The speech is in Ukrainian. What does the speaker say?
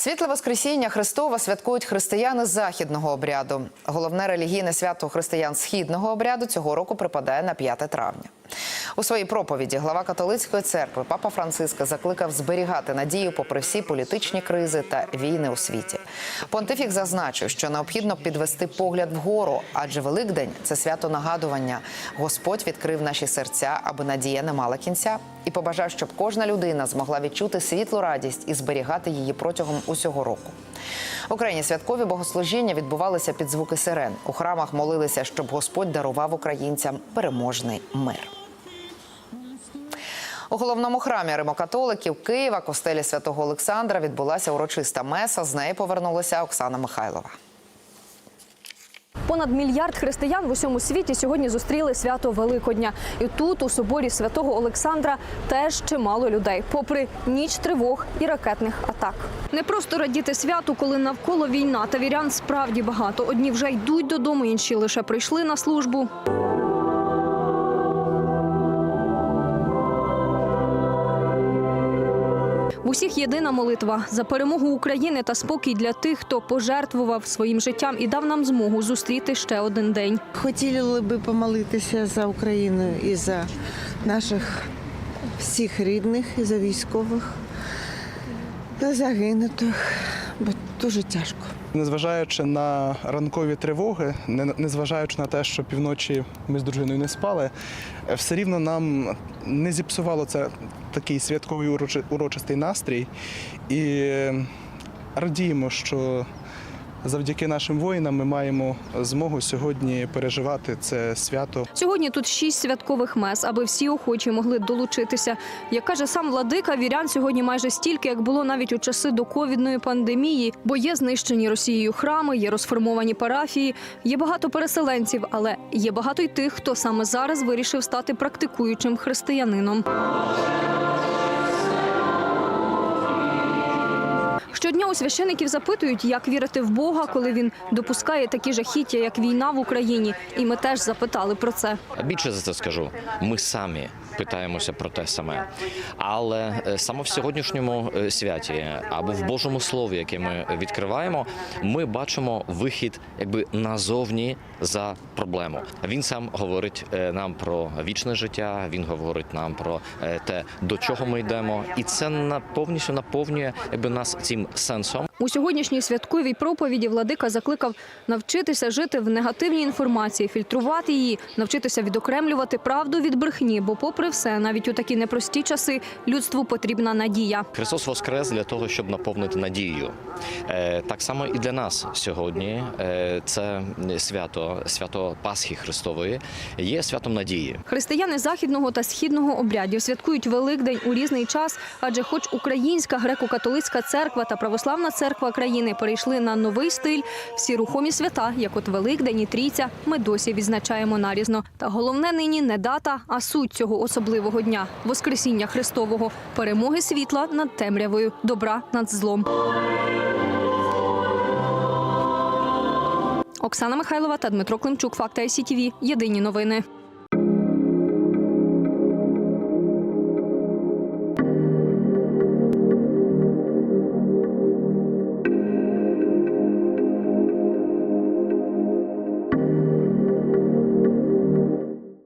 Світле Воскресіння Христова святкують християни західного обряду. Головне релігійне свято християн східного обряду цього року припадає на 5 травня. У своїй проповіді глава католицької церкви Папа Франциска закликав зберігати надію попри всі політичні кризи та війни у світі. Понтифік зазначив, що необхідно підвести погляд вгору, адже Великдень це свято нагадування. Господь відкрив наші серця, аби надія не мала кінця, і побажав, щоб кожна людина змогла відчути світлу радість і зберігати її протягом усього року. В Україні святкові богослужіння відбувалися під звуки сирен. У храмах молилися, щоб Господь дарував українцям переможний мир. У головному храмі римокатоликів Києва, костелі святого Олександра, відбулася урочиста меса. З неї повернулася Оксана Михайлова. Понад мільярд християн в усьому світі сьогодні зустріли свято Великодня. І тут, у соборі святого Олександра, теж чимало людей, попри ніч тривог і ракетних атак. Не просто радіти святу, коли навколо війна та вірян справді багато. Одні вже йдуть додому, інші лише прийшли на службу. В усіх єдина молитва за перемогу України та спокій для тих, хто пожертвував своїм життям і дав нам змогу зустріти ще один день. Хотіли би помолитися за Україну і за наших всіх рідних, і за військових, за загинутих, бо дуже тяжко. Незважаючи на ранкові тривоги, не- незважаючи на те, що півночі ми з дружиною не спали, е, все рівно нам не зіпсувало це такий святковий урочи- урочистий настрій. І е, радіємо, що завдяки нашим воїнам ми маємо змогу сьогодні переживати це свято. Сьогодні тут шість святкових мес, аби всі охочі могли долучитися. Як каже сам владика, вірян сьогодні майже стільки, як було навіть у часи до ковідної пандемії, бо є знищені Росією храми, є розформовані парафії, є багато переселенців, але є багато й тих, хто саме зараз вирішив стати практикуючим християнином. Щодня у священиків запитують, як вірити в Бога, коли він допускає такі жахіття, як війна в Україні. І ми теж запитали про це. Більше за це скажу. Ми самі питаємося про те саме. Але е, саме в сьогоднішньому е, святі або в Божому слові, яке ми відкриваємо, ми бачимо вихід якби назовні за проблему. Він сам говорить е, нам про вічне життя. Він говорить нам про те, до чого ми йдемо, і це на повністю наповнює якби нас цим сенсом. У сьогоднішній святковій проповіді владика закликав навчитися жити в негативній інформації, фільтрувати її, навчитися відокремлювати правду від брехні. Бо, попри все, навіть у такі непрості часи людству потрібна надія. Христос воскрес для того, щоб наповнити надією. Е, Так само і для нас сьогодні е, це свято, свято Пасхи Христової, є святом надії. Християни західного та східного обрядів святкують Великдень у різний час, адже, хоч Українська греко-католицька церква та православна церква країни перейшли на новий стиль, всі рухомі свята, як от Великдень і Трійця, ми досі відзначаємо нарізно. Та головне нині не дата, а суть цього особливого дня Воскресіння Христового, перемоги світла над темрявою, добра над злом. Оксана Михайлова та Дмитро Климчук. Факти ICTV. Єдині новини.